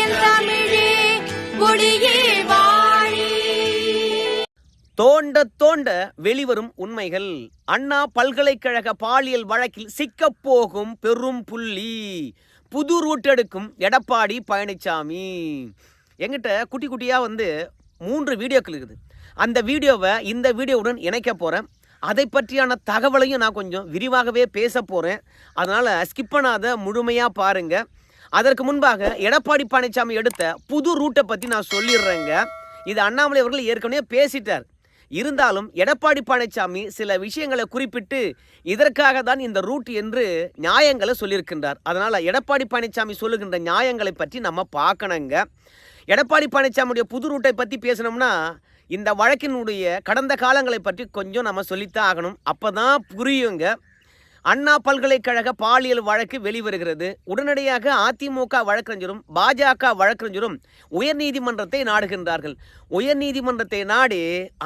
என் தமிழே வாழி. தோண்ட தோண்ட வெளிவரும் உண்மைகள். அண்ணா பல்கலைக்கழக பாலியல் வழக்கில் சிக்கப் போகும் பெரும் புள்ளி. புது ரூட் எடுக்கும் எடப்பாடி பழனிசாமி எங்கிட்ட குட்டி குட்டியாக வந்து மூன்று வீடியோக்கள் இருக்குது. அந்த வீடியோவை இந்த வீடியோவுடன் இணைக்க போகிறேன் அதை பற்றியான தகவலையும் நான் கொஞ்சம் விரிவாகவே பேச போகிறேன் அதனால் ஸ்கிப் பண்ணாத முழுமையாக பாருங்கள் அதற்கு முன்பாக எடப்பாடி பழனிசாமி எடுத்த புது ரூட்டை பற்றி நான் சொல்லிடுறேங்க. இது அண்ணாமலை அவர்கள் ஏற்கனவே பேசிட்டார். இருந்தாலும் எடப்பாடி பழனிசாமி சில விஷயங்களை குறிப்பிட்டு இதற்காக தான் இந்த ரூட் என்று நியாயங்களை சொல்லியிருக்கின்றார். அதனால் எடப்பாடி பழனிசாமி சொல்லுகின்ற நியாயங்களை பற்றி நம்ம பார்க்கணுங்க. எடப்பாடி பழனிசாமியுடைய புது ரூட்டை பற்றி பேசினோம்னா இந்த வழக்கினுடைய கடந்த காலங்களை பற்றி கொஞ்சம் நம்ம சொல்லித்தான் ஆகணும். அப்போ தான் புரியுங்க. அண்ணா பல்கலைக்கழக பாலியல் வழக்கு வெளிவருகிறது. உடனடியாக அதிமுக வழக்கறிஞரும் பாஜக வழக்கறிஞரும் உயர்நீதிமன்றத்தை நாடுகின்றார்கள். உயர்நீதிமன்றத்தை நாடி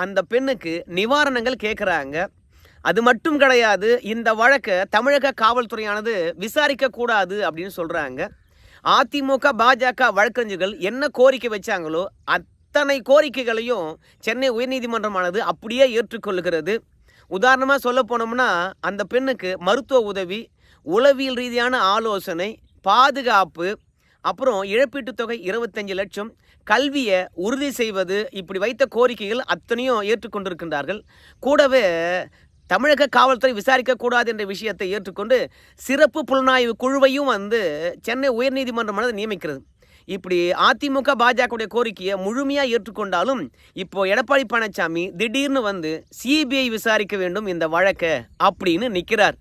அந்த பெண்ணுக்கு நிவாரணங்கள் கேட்குறாங்க. அது மட்டும் கிடையாது இந்த வழக்கை தமிழக காவல்துறையானது விசாரிக்க கூடாது அப்படின்னு சொல்றாங்க. அதிமுக பாஜக வழக்கறிஞர்கள் என்ன கோரிக்கை வச்சாங்களோ அத்தனை கோரிக்கைகளையும் சென்னை உயர்நீதிமன்றமானது அப்படியே ஏற்றுக்கொள்கிறது. உதாரணமாக சொல்ல போனோம்னா அந்த பெண்ணுக்கு மருத்துவ உதவி உளவியல் ரீதியான ஆலோசனை பாதுகாப்பு அப்புறம் இழப்பீட்டுத் தொகை இருபத்தஞ்சு லட்சம் கல்வியை உறுதி செய்வது இப்படி வைத்த கோரிக்கைகள் அத்தனையும் ஏற்றுக்கொண்டிருக்கின்றார்கள். கூடவே தமிழக காவல்துறை விசாரிக்கக்கூடாது என்ற விஷயத்தை ஏற்றுக்கொண்டு சிறப்பு புலனாய்வு குழுவையும் வந்து சென்னை உயர்நீதிமன்றமானது நியமிக்கிறது. இப்படி அதிமுக பாஜகவுடைய கோரிக்கையை முழுமையாக ஏற்றுக்கொண்டாலும் இப்போ எடப்பாடி பழனிசாமி திடீர்னு வந்து சிபிஐ விசாரிக்க வேண்டும் இந்த வழக்கை அப்படின்னு நிற்கிறார்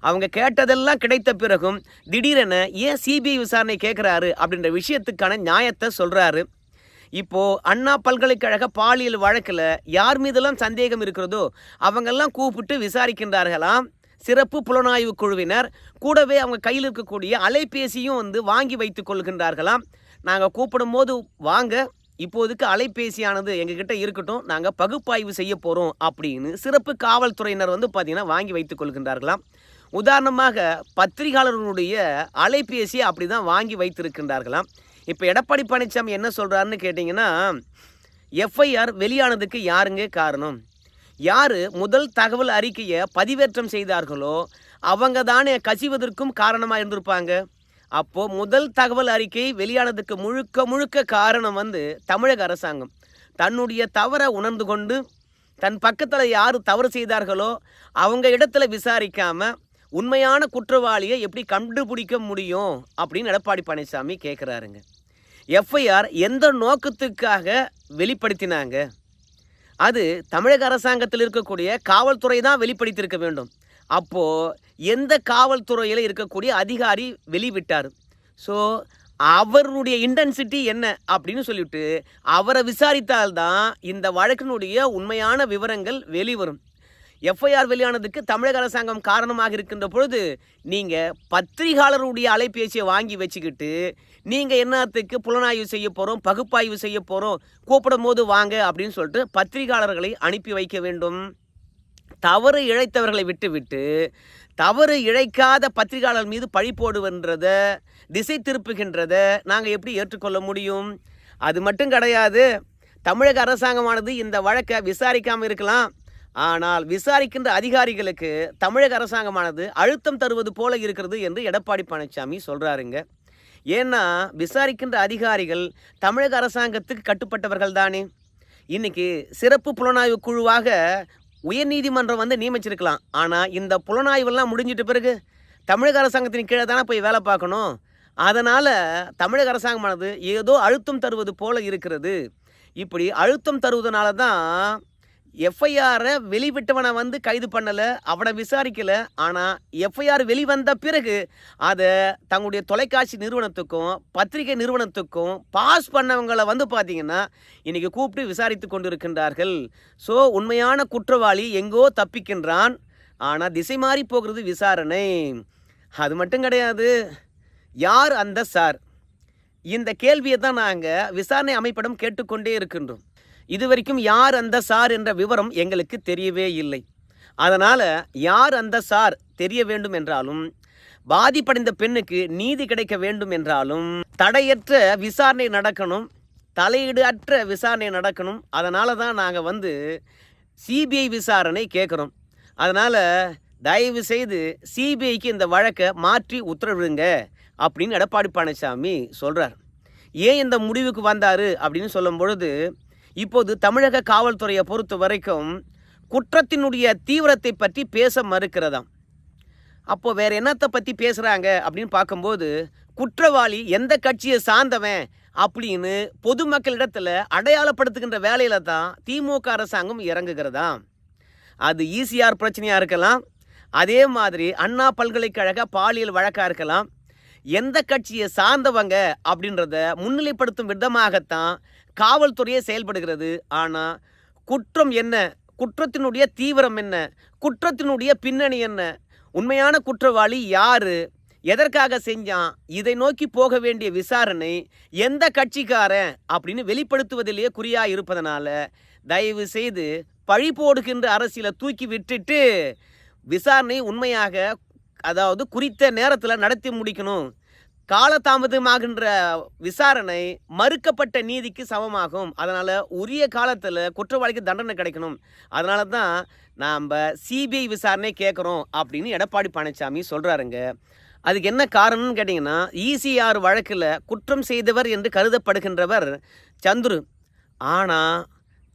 அவங்க கேட்டதெல்லாம் கிடைத்த பிறகும் திடீரென ஏன் சிபிஐ விசாரணை கேட்குறாரு அப்படின்ற விஷயத்துக்கான நியாயத்தை சொல்கிறாரு இப்போ அண்ணா பல்கலைக்கழக பாலியல் வழக்கில் யார் மீதெல்லாம் சந்தேகம் இருக்கிறதோ அவங்கெல்லாம் கூப்பிட்டு விசாரிக்கின்றார்களாம். சிறப்பு புலனாய்வு குழுவினர். கூடவே அவங்க கையில் இருக்கக்கூடிய அலைபேசியும் வந்து வாங்கி வைத்துக் கொள்கின்றார்களாம். நாங்கள் கூப்பிடும்போது வாங்க இப்போதைக்கு அலைபேசியானது எங்ககிட்ட இருக்கட்டும். நாங்கள் பகுப்பாய்வு செய்ய போகிறோம் அப்படின்னு சிறப்பு காவல்துறையினர் வந்து பார்த்திங்கன்னா வாங்கி வைத்துக் கொள்கின்றார்களாம். உதாரணமாக பத்திரிகையாளர்களுடைய அலைபேசியை அப்படி தான் வாங்கி வைத்திருக்கின்றார்களாம். இப்போ எடப்பாடி பழனிசாமி என்ன சொல்கிறாருன்னு கேட்டிங்கன்னா எஃப்ஐஆர் வெளியானதுக்கு யாருங்க காரணம்? யார் முதல் தகவல் அறிக்கையை பதிவேற்றம் செய்தார்களோ அவங்க தானே கசிவதற்கும் காரணமாக இருந்திருப்பாங்க. அப்போது முதல் தகவல் அறிக்கை வெளியானதுக்கு முழுக்க முழுக்க காரணம் வந்து தமிழக அரசாங்கம். தன்னுடைய தவறை உணர்ந்து கொண்டு தன் பக்கத்தில் யார் தவறு செய்தார்களோ அவங்க இடத்துல விசாரிக்காமல் உண்மையான குற்றவாளியை எப்படி கண்டுபிடிக்க முடியும் அப்படின்னு எடப்பாடி பழனிசாமி கேட்குறாருங்க எஃப்ஐஆர் எந்த நோக்கத்துக்காக வெளிப்படுத்தினாங்க? அது தமிழக அரசாங்கத்தில் இருக்கக்கூடிய காவல்துறை தான் வெளிப்படுத்தியிருக்க வேண்டும். அப்போது எந்த காவல்துறையில் இருக்கக்கூடிய அதிகாரி வெளிவிட்டார்? ஸோ அவருடைய இன்டென்சிட்டி என்ன அப்படின்னு சொல்லிவிட்டு அவரை விசாரித்தால்தான் இந்த வழக்கினுடைய உண்மையான விவரங்கள் வெளிவரும். எஃப்ஐஆர் வெளியானதுக்கு தமிழக அரசாங்கம் காரணமாக இருக்கின்ற பொழுது நீங்கள் பத்திரிகையாளருடைய அலைபேசியை வாங்கி வச்சுக்கிட்டு நீங்கள் என்னத்துக்கு புலனாய்வு செய்ய போகிறோம் பகுப்பாய்வு செய்ய போகிறோம் கூப்பிடும் போது வாங்க அப்படின்னு சொல்லிட்டு பத்திரிகையாளர்களை அனுப்பி வைக்க வேண்டும். தவறு இழைத்தவர்களை விட்டுவிட்டு தவறு இழைக்காத பத்திரிகையாளர் மீது பழி போடுவன்றத திசை திருப்புகின்றத நாங்கள் எப்படி ஏற்றுக்கொள்ள முடியும்? அது மட்டும் கிடையாது தமிழக அரசாங்கமானது இந்த வழக்கை விசாரிக்காமல் இருக்கலாம். ஆனால் விசாரிக்கின்ற அதிகாரிகளுக்கு தமிழக அரசாங்கமானது அழுத்தம் தருவது போல இருக்கிறது என்று எடப்பாடி பழனிசாமி சொல்கிறாருங்க ஏன்னா விசாரிக்கின்ற அதிகாரிகள் தமிழக அரசாங்கத்துக்கு கட்டுப்பட்டவர்கள் தானே. இன்னைக்கு சிறப்பு புலனாய்வு குழுவாக உயர்நீதிமன்றம் வந்து நியமிச்சிருக்கலாம். ஆனால் இந்த புலனாய்வெல்லாம் முடிஞ்சிட்ட பிறகு தமிழக அரசாங்கத்தின் கீழே தானே போய் வேலை பார்க்கணும். அதனால் தமிழக அரசாங்கமானது ஏதோ அழுத்தம் தருவது போல இருக்கிறது. இப்படி அழுத்தம் தருவதனால தான் எஃப்ஐஆரை வெளிவிட்டவனை வந்து கைது பண்ணலை அவனை விசாரிக்கலை. ஆனால் எஃப்ஐஆர் வெளிவந்த பிறகு அதை தங்களுடைய தொலைக்காட்சி நிறுவனத்துக்கும் பத்திரிகை நிறுவனத்துக்கும் பாஸ் பண்ணவங்களை வந்து பார்த்தீங்கன்னா இன்றைக்கி கூப்பிட்டு விசாரித்து கொண்டிருக்கின்றார்கள். ஸோ உண்மையான குற்றவாளி எங்கோ தப்பிக்கின்றான். ஆனால் திசை மாறி போகிறது விசாரணை. அது மட்டும் கிடையாது. யார் அந்த சார்? இந்த கேள்வியை தான் நாங்கள் விசாரணை அமைப்பிடம் கேட்டுக்கொண்டே இருக்கின்றோம். இதுவரைக்கும் யார் அந்த சார் என்ற விவரம் எங்களுக்கு தெரியவே இல்லை. அதனால் யார் அந்த சார் தெரிய வேண்டும் என்றாலும் பாதிப்படைந்த பெண்ணுக்கு நீதி கிடைக்க வேண்டும் என்றாலும் தடையற்ற விசாரணை நடக்கணும் தலையீடு அற்ற விசாரணை நடக்கணும். அதனால தான் நாங்கள் வந்து சிபிஐ விசாரணை கேட்குறோம். அதனால் தயவு செய்து சிபிஐக்கு இந்த வழக்கை மாற்றி உத்தரவிடுங்க அப்படின்னு எடப்பாடி பழனிசாமி சொல்கிறார் ஏன் இந்த முடிவுக்கு வந்தார் அப்படின்னு சொல்லும் பொழுது இப்போது தமிழக காவல்துறையை பொறுத்த வரைக்கும் குற்றத்தினுடைய தீவிரத்தை பற்றி பேச மறுக்கிறதாம். அப்போ வேற என்னத்தை பற்றி பேசுகிறாங்க அப்படின்னு பார்க்கும்போது குற்றவாளி எந்த கட்சியை சார்ந்தவன் அப்படின்னு பொதுமக்களிடத்தில் அடையாளப்படுத்துகின்ற வேலையில் தான் திமுக அரசாங்கம் இறங்குகிறதா அது ஈசிஆர் பிரச்சனையாக இருக்கலாம் அதே மாதிரி அண்ணா பல்கலைக்கழக பாலியல் வழக்காக இருக்கலாம் எந்த கட்சியை சார்ந்தவங்க அப்படின்றத முன்னிலைப்படுத்தும் விதமாகத்தான் காவல்துறையே செயல்படுகிறது. ஆனால் குற்றம் என்ன? குற்றத்தினுடைய தீவிரம் என்ன? குற்றத்தினுடைய பின்னணி என்ன? உண்மையான குற்றவாளி யாரு? எதற்காக செஞ்சான்? இதை நோக்கி போக வேண்டிய விசாரணை எந்த கட்சிக்காரன்? அப்படின்னு வெளிப்படுத்துவதிலேயே குறியாக இருப்பதனால தயவு செய்து பழி போடுகின்ற அரசியலை தூக்கி விட்டுட்டு விசாரணை உண்மையாக அதாவது குறித்த நேரத்தில் நடத்தி முடிக்கணும். காலதாமதமாகின்ற விசாரணை மறுக்கப்பட்ட நீதிக்கு சமமாகும். அதனால் உரிய காலத்தில் குற்றவாளிக்கு தண்டனை கிடைக்கணும். அதனால தான் நாம் சிபிஐ விசாரணை கேட்குறோம் அப்படின்னு எடப்பாடி பழனிசாமி சொல்கிறாருங்க அதுக்கு என்ன காரணம்னு கேட்டிங்கன்னா இசிஆர் வழக்கில் குற்றம் செய்தவர் என்று கருதப்படுகின்றவர் சந்துரு. ஆனால்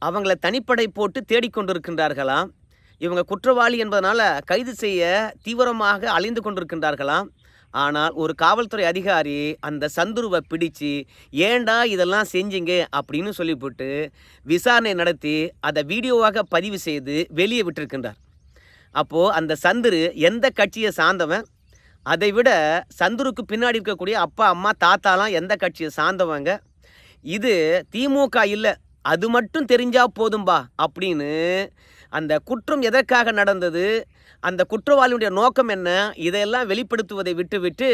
அவங்கள தனிப்படை போட்டு தேடிக்கொண்டிருக்கின்றார்களாம் இவங்க குற்றவாளி என்பதனால் கைது செய்ய தீவிரமாக அலைந்து கொண்டிருக்கின்றார்களாம். ஆனால் ஒரு காவல்துறை அதிகாரி அந்த சந்துருவை பிடிச்சு ஏண்டா இதெல்லாம் செஞ்சீங்க? அப்படின்னு சொல்லிவிட்டு விசாரணை நடத்தி அதை வீடியோவாக பதிவு செய்து வெளியே விட்டிருக்கின்றார். அப்போது அந்த சந்துரு எந்த கட்சியை சார்ந்தவன்? அதை விட சந்துருக்கு பின்னாடி இருக்கக்கூடிய அப்பா அம்மா தாத்தாலாம் எந்த கட்சியை சார்ந்தவங்க? இது திமுக இல்லை அது மட்டும் தெரிஞ்சால் போதும்பா அப்படின்னு அந்த குற்றம் எதற்காக நடந்தது? அந்த குற்றவாளியுடைய நோக்கம் என்ன? இதையெல்லாம் வெளிப்படுத்துவதை விட்டுவிட்டு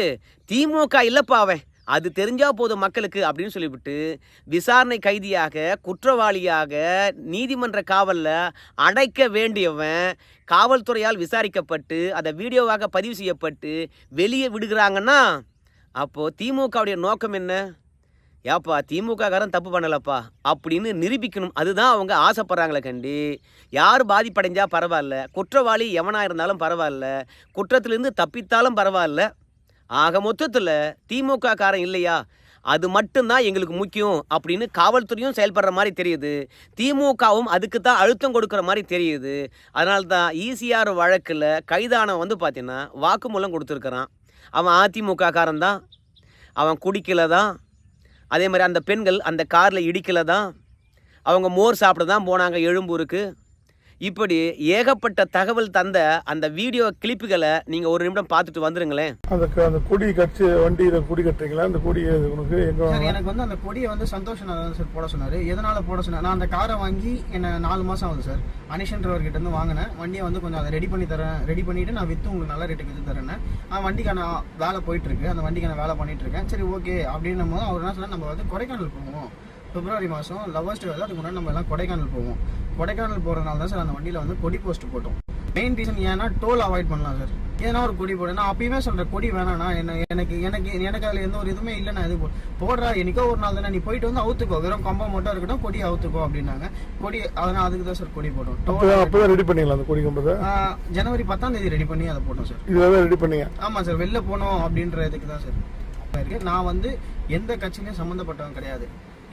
திமுக இல்லைப்பா அவன் அது தெரிஞ்சால் போதும் மக்களுக்கு அப்படின்னு சொல்லிவிட்டு விசாரணை கைதியாக குற்றவாளியாக நீதிமன்ற காவலில் அடைக்க வேண்டியவன் காவல்துறையால் விசாரிக்கப்பட்டு அதை வீடியோவாக பதிவு செய்யப்பட்டு வெளியே விடுகிறாங்கன்னா அப்போது திமுகவுடைய நோக்கம் என்ன? ஏப்பா திமுககாரன் தப்பு பண்ணலப்பா. அப்படின்னு நிரூபிக்கணும். அதுதான் அவங்க ஆசைப்படுறாங்களே கண்டி. யார் பாதிப்படைஞ்சா பரவாயில்ல. குற்றவாளி எவனாக இருந்தாலும் பரவாயில்ல. குற்றத்திலிருந்து தப்பித்தாலும் பரவாயில்ல. ஆக மொத்தத்தில் திமுக காரன் இல்லையா? அது மட்டும்தான் எங்களுக்கு முக்கியம் அப்படின்னு காவல்துறையும் செயல்படுற மாதிரி தெரியுது. திமுகவும் அதுக்கு தான் அழுத்தம் கொடுக்குற மாதிரி தெரியுது. அதனால தான் ஈசிஆர் வழக்கில் கைதானவன் வந்து பார்த்தீங்கன்னா வாக்குமூலம் கொடுத்துருக்குறான். அவன் அதிமுக காரன் தான். அவன் குடிக்கல தான் அதே மாதிரி அந்த பெண்கள் அந்த காரில் இடிக்கல தான் அவங்க மோர் சாப்பிட தான் போனாங்க எழும்பூருக்கு. இப்படி ஏகப்பட்ட தகவல் தந்த அந்த வீடியோ கிளிப்புகளை நீங்கள் ஒரு நிமிடம் பார்த்துட்டு வந்துருங்களேன். அந்த க- அந்த கொடி கட்சி வண்டியில கொடி கட்டுறீங்களா? அந்த கொடி உனக்கு? எனக்கு வந்து அந்த கொடியை வந்து சந்தோஷ் தான் சார் போட சொன்னாரு. எதனால போட சொன்னார்? நான் அந்த காரை வாங்கி என்ன நாலு மாசம் ஆகுது சார். அனிஷன்றவர் கிட்ட இருந்து வாங்கினேன். வண்டியை வந்து கொஞ்சம் அதை ரெடி பண்ணி தரேன். ரெடி பண்ணிட்டு நான் வித்து உங்களுக்கு நல்ல ரேட்டுக்கு வித்து தரேன் ஆ வண்டிக்கான வேலை போயிட்டு இருக்கு. அந்த வண்டிக்கான வேலை பண்ணிட்டு இருக்கேன். சரி ஓகே அப்படின்னும் போது அவர் என்ன சொன்னா நம்ம வந்து கொடைக்கானல் போவோம். பிப்ரவரி மாதம் லவ்வர்ஸ் டே வருது. அதுக்கு முன்னாடி நம்ம எல்லாம் கொடைக்கானல் போவோம். கொடைக்கானல் போகிறதுனால தான் சார் அந்த வண்டியில் வந்து கொடி போஸ்ட் போட்டோம். மெயின் ரீசன் ஏன்னா டோல் அவாய்ட் பண்ணலாம் சார். ஏன்னா ஒரு கொடி போடு நான் அப்பயுமே சொல்றேன் கொடி வேணாண்ணா என்ன எனக்கு எனக்கு எனக்கு அதுல எந்த ஒரு இதுவுமே இல்லை நான் இது போடுறா என்னைக்கோ ஒரு நாள் தானே நீ போயிட்டு வந்து அவுத்துக்கோ. வெறும் கம்பம் மட்டும் இருக்கட்டும் கொடி அவுத்துக்கோ அப்படின்னாங்க. கொடி அதனால அதுக்கு தான் சார் கொடி போட்டோம். அப்பதான் ரெடி பண்ணீங்களா அந்த கொடி கம்பத்தை? ஜனவரி பத்தாம் தேதி ரெடி பண்ணி அதை போட்டோம் சார். தான் ரெடி பண்ணீங்க? ஆமா சார் வெளில போனோம் அப்படின்ற இதுக்கு தான் சார். நான் வந்து எந்த கட்சியிலையும் சம்மந்தப்பட்டவன் கிடையாது.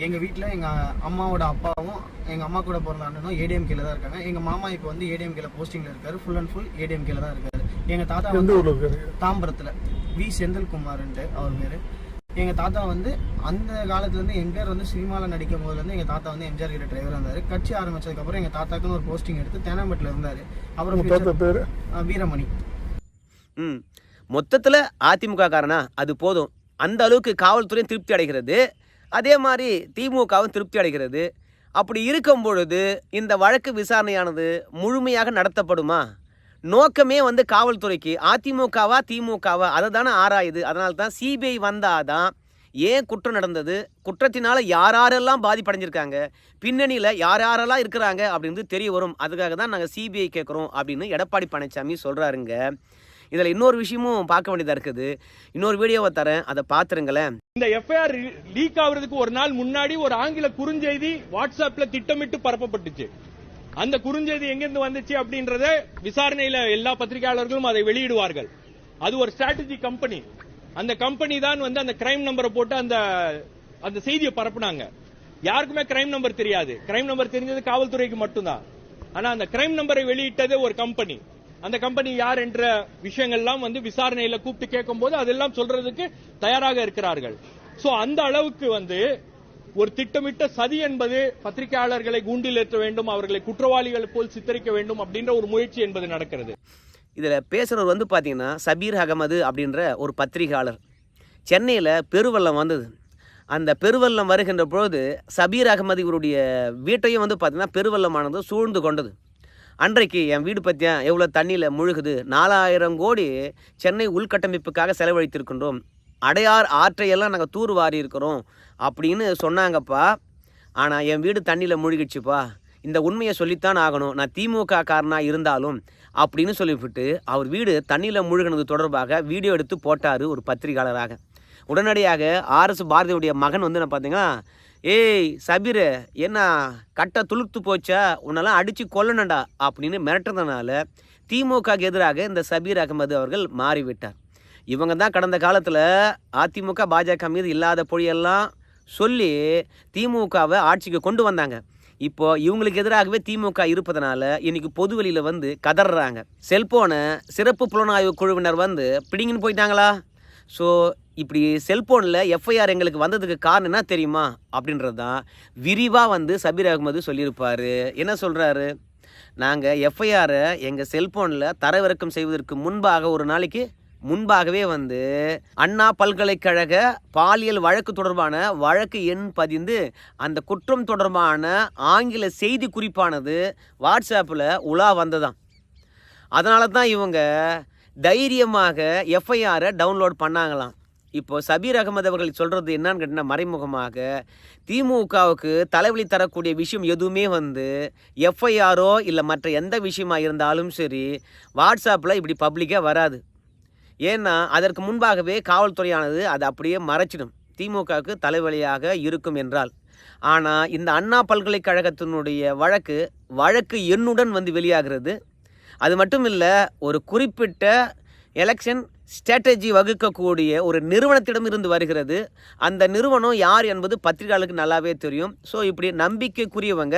எங்க வீட்ல எங்க அம்மாவோட அப்பாவும் எங்க அம்மா கூட பிறந்த அண்ணனும் ஏடிஎம் கீழ தான் இருக்காங்க. எங்க மாமா இப்போ வந்து ஏடிஎம் கீழ போஸ்டிங்ல இருக்காரு. ஃபுல் அண்ட் ஃபுல் ஏடிஎம் கீழ தான் இருக்காரு. எங்க தாத்தா வந்து தாம்பரத்துல. வி செந்தில்குமார்ன்ட்டு அவர் பேரு. எங்க தாத்தா வந்து அந்த காலத்துல இருந்து எம்ஜிஆர் வந்து சினிமால நடிக்கும் போதுல இருந்து எங்க தாத்தா வந்து எம்ஜிஆர் கிட்ட டிரைவர் இருந்தாரு. கட்சி ஆரம்பிச்சதுக்கு அப்புறம் எங்க தாத்தாக்குன்னு ஒரு போஸ்டிங் எடுத்து தேனாம்பேட்டில் இருந்தாரு. அப்புறம் தாத்தா பேரு? வீரமணி. ம். மொத்தத்தில் அதிமுக காரனா அது போதும். அந்த அளவுக்கு காவல்துறையும் திருப்தி அடைகிறது. அதே மாதிரி திமுகவும் திருப்தி அடைகிறது. அப்படி இருக்கும் பொழுது இந்த வழக்கு விசாரணையானது முழுமையாக நடத்தப்படுமா? நோக்கமே வந்து காவல்துறைக்கு அதிமுகவா திமுகவா? அதை தானே ஆராயுது. அதனால தான் சிபிஐ வந்தால் தான் ஏன் குற்றம் நடந்தது? குற்றத்தினால் யார் யாரெல்லாம் பாதிப்படைஞ்சிருக்காங்க? பின்னணியில் யார் யாரெல்லாம் இருக்கிறாங்க அப்படின்னு தெரிய வரும். அதுக்காக தான் நாங்கள் சிபிஐ கேட்குறோம் அப்படின்னு எடப்பாடி பழனிசாமி சொல்கிறாருங்க இதில் இன்னொரு விஷயமும் பார்க்க வேண்டியதாக இருக்குது. இன்னொரு வீடியோவை தரேன் அதை பார்த்துருங்களேன். இந்த எஃப்ஐஆர் லீக் ஆகுறதுக்கு ஒரு நாள் முன்னாடி ஒரு ஆங்கில குறுஞ்செய்தி வாட்ஸ்அப்ல திட்டமிட்டு பரப்பப்பட்டுச்சு. அந்த குறுஞ்செய்தி எங்கிருந்து வந்துச்சு அப்படின்றத விசாரணையில எல்லா பத்திரிகையாளர்களும் அதை வெளியிடுவார்கள். அது ஒரு ஸ்ட்ராட்டஜி கம்பெனி அந்த கம்பெனி தான் வந்து அந்த கிரைம் நம்பரை போட்டு அந்த அந்த செய்தியை பரப்புனாங்க. யாருக்குமே கிரைம் நம்பர் தெரியாது. கிரைம் நம்பர் தெரிஞ்சது காவல்துறைக்கு மட்டும்தான். ஆனா அந்த கிரைம் நம்பரை வெளியிட்டது ஒரு கம்பெனி அந்த கம்பெனி யார் என்ற விஷயங்கள்லாம் வந்து விசாரணையில கூப்பிட்டு கேட்கும் போது அதெல்லாம் சொல்றதுக்கு தயாராக இருக்கிறார்கள். சோ அந்த அளவுக்கு வந்து ஒரு திட்டமிட்ட சதி என்பது பத்திரிகையாளர்களை கூண்டில் ஏற்ற வேண்டும் அவர்களை குற்றவாளிகள் போல் சித்தரிக்க வேண்டும் அப்படின்ற ஒரு முயற்சி என்பது நடக்கிறது. இதில் பேசுகிறவர் வந்து பார்த்தீங்கன்னா சபீர் அகமது அப்படின்ற ஒரு பத்திரிகையாளர். சென்னையில் பெருவெள்ளம் வந்தது. அந்த பெருவெள்ளம் வருகின்ற பொழுது சபீர் அகமது இவருடைய வீட்டையும் வந்து பார்த்தீங்கன்னா பெருவெள்ளமானது சூழ்ந்து கொண்டது. அன்றைக்கு என் வீடு பற்றியா எவ்வளோ தண்ணியில் முழுகுது? நாலாயிரம் கோடி சென்னை உள்கட்டமைப்புக்காக செலவழித்திருக்கின்றோம். அடையார் ஆற்றையெல்லாம் நாங்கள் தூர் வாரி இருக்கிறோம் அப்படின்னு சொன்னாங்கப்பா. ஆனால் என் வீடு தண்ணியில் முழுகிடுச்சுப்பா. இந்த உண்மையை சொல்லித்தான் ஆகணும். நான் திமுக காரனாக இருந்தாலும் அப்படின்னு சொல்லிவிட்டு அவர் வீடு தண்ணியில் முழுகினது தொடர்பாக வீடியோ எடுத்து போட்டார் ஒரு பத்திரிகையாளராக. உடனடியாக ஆர்எஸ் பாரதியுடைய மகன் வந்து என்ன பார்த்தீங்கன்னா ஏய் சபீர் என்ன கட்டை துளுத்து போச்சா? உன்னெல்லாம் அடித்து கொல்லணும்டா அப்படின்னு மிரட்டுறதுனால திமுகக்கு எதிராக இந்த சபீர் அகமது அவர்கள் மாறிவிட்டார். இவங்க தான் கடந்த காலத்தில் அதிமுக பாஜக மீது இல்லாத பொழியெல்லாம் சொல்லி திமுகவை ஆட்சிக்கு கொண்டு வந்தாங்க. இப்போ இவங்களுக்கு எதிராகவே திமுக இருப்பதனால இன்னைக்கு பொதுவெளியில் வந்து கதறாங்க செல்போனை சிறப்பு புலனாய்வு குழுவினர் வந்து பிடிங்கின்னு போயிட்டாங்களா? ஸோ இப்படி செல்போனில் எஃப்ஐஆர் எங்களுக்கு வந்ததுக்கு காரணம் என்ன தெரியுமா? அப்படின்றது தான் விரிவாக வந்து சபீர் அகமது சொல்லியிருப்பார். என்ன சொல்கிறாரு நாங்கள் எஃப்ஐஆரை எங்கள் செல்போனில் தரவிறக்கம் செய்வதற்கு முன்பாக ஒரு நாளைக்கு முன்பாகவே வந்து அண்ணா பல்கலைக்கழக பாலியல் வழக்கு தொடர்பான வழக்கு எண் பதிந்து அந்த குற்றம் தொடர்பான ஆங்கில செய்தி குறிப்பானது வாட்ஸ்அப்பில் உலா வந்ததாம். அதனால தான் இவங்க தைரியமாக எஃப்ஐஆரை டவுன்லோட் பண்ணாங்களாம். இப்போ சபீர் அகமது அவர்கள் சொல்கிறது என்னன்னு கேட்டிங்கன்னா மறைமுகமாக திமுகவுக்கு தலைவலி தரக்கூடிய விஷயம் எதுவுமே வந்து எஃப்ஐஆரோ இல்லை மற்ற எந்த விஷயமா இருந்தாலும் சரி வாட்ஸ்அப்பில் இப்படி பப்ளிக்காக வராது. ஏன்னா அதற்கு முன்பாகவே காவல்துறையானது அதை அப்படியே மறைச்சிடும். திமுகவுக்கு தலைவலியாக இருக்கும் என்றால். ஆனால் இந்த அண்ணா பல்கலைக்கழகத்தினுடைய வழக்கு வழக்கு எண்ணுடன் வந்து வெளியாகிறது. அது மட்டும் இல்லை ஒரு குறிப்பிட்ட எலெக்ஷன் ஸ்ட்ராட்டஜி வகுக்கக்கூடிய ஒரு நிறுவனத்திடம் இருந்து வருகிறது. அந்த நிறுவனம் யார் என்பது பத்திரிகையாளருக்கு நல்லாவே தெரியும். ஸோ இப்படி நம்பிக்கைக்குரியவங்க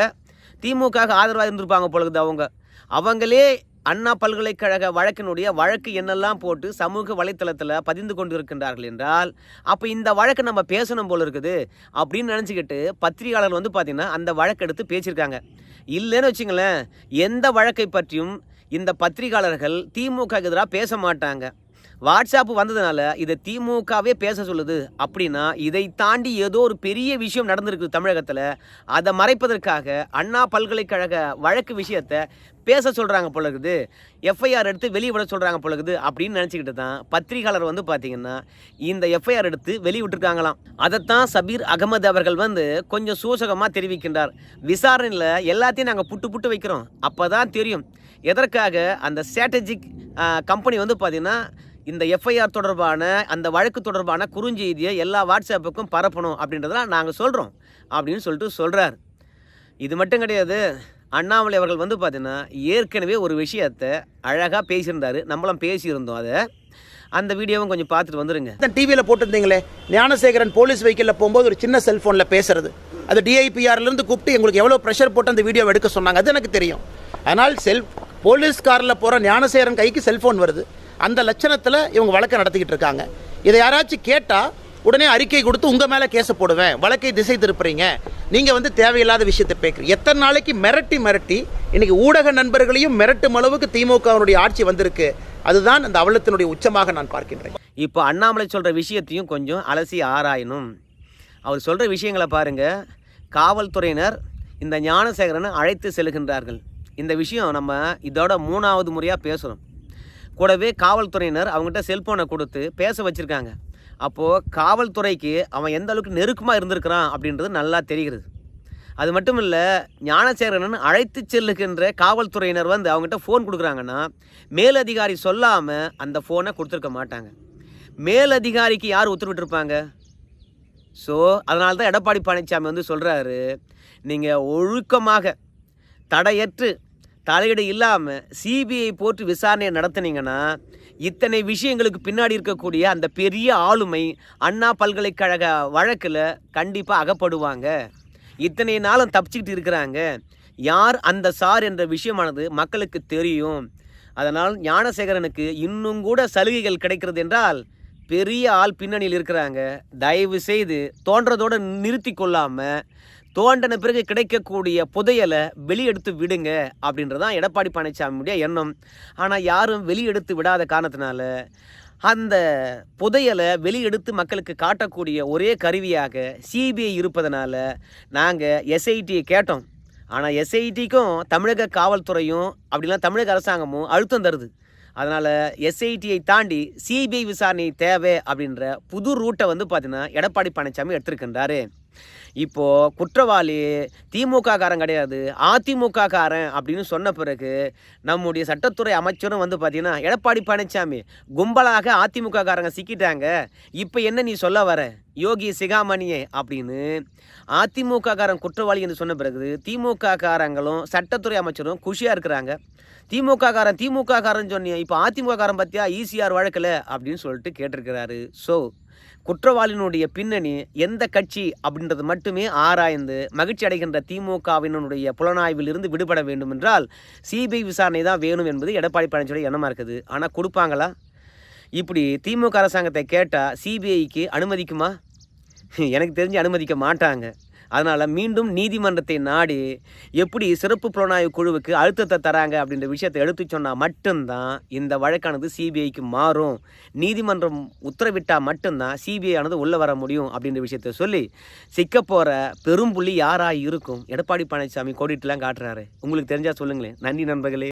திமுக ஆதரவாக இருந்திருப்பாங்க பொழுது அவங்க. அவங்களே அண்ணா பல்கலைக்கழக வழக்கினுடைய வழக்கு என்னெல்லாம் போட்டு சமூக வலைத்தளத்தில் பதிந்து கொண்டு இருக்கின்றார்கள் என்றால் அப்போ இந்த வழக்கு நம்ம பேசணும் போல இருக்குது அப்படின்னு நினச்சிக்கிட்டு பத்திரிகையாளர் வந்து பார்த்திங்கன்னா அந்த வழக்கு எடுத்து பேசியிருக்காங்க. இல்லைன்னு வச்சுங்களேன் எந்த வழக்கை பற்றியும் இந்த பத்திரிகையாளர்கள் திமுக எதிராக பேச மாட்டாங்க. வாட்ஸ்அப் வந்ததுனால இதை திமுகவே பேச சொல்லுது. அப்படின்னா இதை தாண்டி ஏதோ ஒரு பெரிய விஷயம் நடந்திருக்கு தமிழகத்தில். அதை மறைப்பதற்காக அண்ணா பல்கலைக்கழக வழக்கு விஷயத்தை பேச சொல்கிறாங்க போல இருக்குது. எஃப்ஐஆர் எடுத்து வெளியிட விட சொல்கிறாங்க போல இருக்குது அப்படின்னு நினச்சிக்கிட்டு தான் பத்திரிகையாளர் வந்து பார்த்தீங்கன்னா இந்த எஃப்ஐஆர் எடுத்து வெளியிட்டிருக்காங்களாம் அதைத்தான் சபீர் அகமது அவர்கள் வந்து கொஞ்சம் சூசகமாக தெரிவிக்கின்றார். விசாரணையில் எல்லாத்தையும் நாங்கள் புட்டு புட்டு வைக்கிறோம். அப்போ தான் தெரியும். எதற்காக அந்த ஸ்ட்ராட்டஜிக் கம்பெனி வந்து பார்த்திங்கன்னா இந்த எஃப்ஐஆர் தொடர்பான அந்த வழக்கு தொடர்பான குறுஞ்செய்தியை எல்லா வாட்ஸ்அப்புக்கும் பரப்பணும் அப்படின்றதெல்லாம் நாங்கள் சொல்கிறோம் அப்படின்னு சொல்லிட்டு சொல்கிறார் இது மட்டும் கிடையாது அண்ணாமலை அவர்கள் வந்து பார்த்தீங்கன்னா ஏற்கனவே ஒரு விஷயத்தை அழகாக பேசியிருந்தார் நம்மளும் பேசியிருந்தோம் அதை. அந்த வீடியோவும் கொஞ்சம் பார்த்துட்டு வந்துருங்க. டிவியில் போட்டிருந்தீங்களே ஞானசேகரன் போலீஸ் வெஹிக்கிளில் போகும்போது ஒரு சின்ன செல்ஃபோனில் பேசுறது. அது டிஐபிஆர்லேருந்து கூப்பிட்டு எங்களுக்கு எவ்வளோ ப்ரெஷர் போட்டு அந்த வீடியோ எடுக்க சொன்னாங்க அது எனக்கு தெரியும். அதனால் செல் போலீஸ் காரில் போகிற ஞானசேகரன் கைக்கு செல்ஃபோன் வருது. அந்த லட்சணத்தில் இவங்க வழக்கை நடத்திக்கிட்டு இருக்காங்க. இதை யாராச்சும் கேட்டால் உடனே அறிக்கை கொடுத்து உங்கள் மேலே கேஸை போடுவேன் வழக்கை திசை திருப்புறீங்க. நீங்கள் வந்து தேவையில்லாத விஷயத்தை பேக்குறீங்க எத்தனை நாளைக்கு மிரட்டி மிரட்டி இன்னைக்கு ஊடக நண்பர்களையும் மிரட்டும் அளவுக்கு திமுகவினுடைய ஆட்சி வந்திருக்கு. அதுதான் அந்த அவலத்தினுடைய உச்சமாக நான் பார்க்கின்றேன். இப்போ அண்ணாமலை சொல்கிற விஷயத்தையும் கொஞ்சம் அலசி ஆராயணும். அவர் சொல்கிற விஷயங்களை பாருங்கள் காவல்துறையினர் இந்த ஞானசேகரனை அழைத்து செல்கின்றார்கள். இந்த விஷயம் நம்ம இதோட மூணாவது முறையாக பேசுகிறோம் கூடவே காவல்துறையினர் அவங்ககிட்ட செல்ஃபோனை கொடுத்து பேச வச்சுருக்காங்க. அப்போது காவல்துறைக்கு அவன் எந்த அளவுக்கு நெருக்கமாக இருந்திருக்கிறான் அப்படின்றது நல்லா தெரிகிறது. அது மட்டும் இல்லை ஞானசேகரன் அழைத்து செல்லுகின்ற காவல்துறையினர் வந்து அவங்ககிட்ட ஃபோன் கொடுக்குறாங்கன்னா மேலதிகாரி சொல்லாமல் அந்த ஃபோனை கொடுத்துருக்க மாட்டாங்க. மேலதிகாரிக்கு யார் உத்தரவிட்டிருப்பாங்க ஸோ அதனால தான் எடப்பாடி பழனிசாமி வந்து சொல்கிறாரு நீங்கள் ஒழுக்கமாக தடையற்று தலையீடு இல்லாமல் சிபிஐ போட்டு விசாரணையை நடத்துனீங்கன்னா இத்தனை விஷயங்களுக்கு பின்னாடி இருக்கக்கூடிய அந்த பெரிய ஆளுமை அண்ணா பல்கலைக்கழக வழக்கில் கண்டிப்பாக அகப்படுவாங்க. இத்தனை நாளும் தப்பிச்சுக்கிட்டு இருக்கிறாங்க. யார் அந்த சார் என்ற விஷயமானது மக்களுக்கு தெரியும். அதனால் ஞானசேகரனுக்கு இன்னும் கூட சலுகைகள் கிடைக்கிறது என்றால் பெரிய ஆள் பின்னணியில் இருக்கிறாங்க. தயவு செய்து தோன்றதோடு நிறுத்தி கொள்ளாமல் தோண்டின பிறகு கிடைக்கக்கூடிய புதையலை வெளியெடுத்து விடுங்க அப்படின்றதான் எடப்பாடி பழனிசாமியுடைய எண்ணம். ஆனால் யாரும் வெளியெடுத்து விடாத காரணத்தினால அந்த புதையலை வெளியெடுத்து மக்களுக்கு காட்டக்கூடிய ஒரே கருவியாக சிபிஐ இருப்பதனால நாங்கள் எஸ்ஐடியை கேட்டோம். ஆனால் எஸ்ஐடிக்கும் தமிழக காவல்துறையும் அப்படிலாம் தமிழக அரசாங்கமும் அழுத்தம் தருது. அதனால் எஸ்ஐடியை தாண்டி சிபிஐ விசாரணை தேவை அப்படின்ற புது ரூட்டை வந்து பார்த்தீங்கன்னா எடப்பாடி பழனிசாமி எடுத்திருக்கின்றாரு. இப்போது குற்றவாளி திமுக காரன் கிடையாது. அதிமுக காரன் அப்படின்னு சொன்ன பிறகு நம்முடைய சட்டத்துறை அமைச்சரும் வந்து பார்த்தீங்கன்னா எடப்பாடி பழனிசாமி கும்பலாக அதிமுக காரங்க சிக்கிட்டாங்க. இப்போ என்ன நீ சொல்ல வர? யோகி சிகாமணியே அப்படின்னு அதிமுக காரன் குற்றவாளி என்று சொன்ன பிறகு திமுக காரங்களும் சட்டத்துறை அமைச்சரும் குஷியாக இருக்கிறாங்க. திமுக காரன் திமுக காரன் இப்போ அதிமுக காரன் பற்றியா ஈசிஆர் வழக்கில் அப்படின்னு சொல்லிட்டு கேட்டிருக்கிறாரு. ஸோ குற்றவாளியினுடைய பின்னணி எந்த கட்சி அப்படின்றது மட்டுமே ஆராய்ந்து மகிழ்ச்சி அடைகின்ற திமுகவினுடைய புலனாய்வில் இருந்து விடுபட வேண்டும் என்றால் சிபிஐ விசாரணை தான் வேணும் என்பது எடப்பாடி பழனிசாமி எண்ணமாக இருக்குது. ஆனால் கொடுப்பாங்களா? இப்படி திமுக அரசாங்கத்தை கேட்டால் சிபிஐக்கு அனுமதிக்குமா? எனக்கு தெரிஞ்சு அனுமதிக்க மாட்டாங்க. அதனால் மீண்டும் நீதிமன்றத்தை நாடி எப்படி சிறப்பு புலனாய்வு குழுவுக்கு அழுத்தத்தை தராங்க அப்படின்ற விஷயத்தை எடுத்து சொன்னால் மட்டும்தான் இந்த வழக்கானது சிபிஐக்கு மாறும். நீதிமன்றம் உத்தரவிட்டால் மட்டும்தான் சிபிஐ ஆனது உள்ளே வர முடியும் அப்படின்ற விஷயத்த சொல்லி சிக்க போகிற பெரும்புள்ளி யாராக இருக்கும்? எடப்பாடி பழனிசாமி கோடிட்டுலாம் காட்டுறாரு. உங்களுக்கு தெரிஞ்சால் சொல்லுங்களேன். நன்றி நண்பர்களே.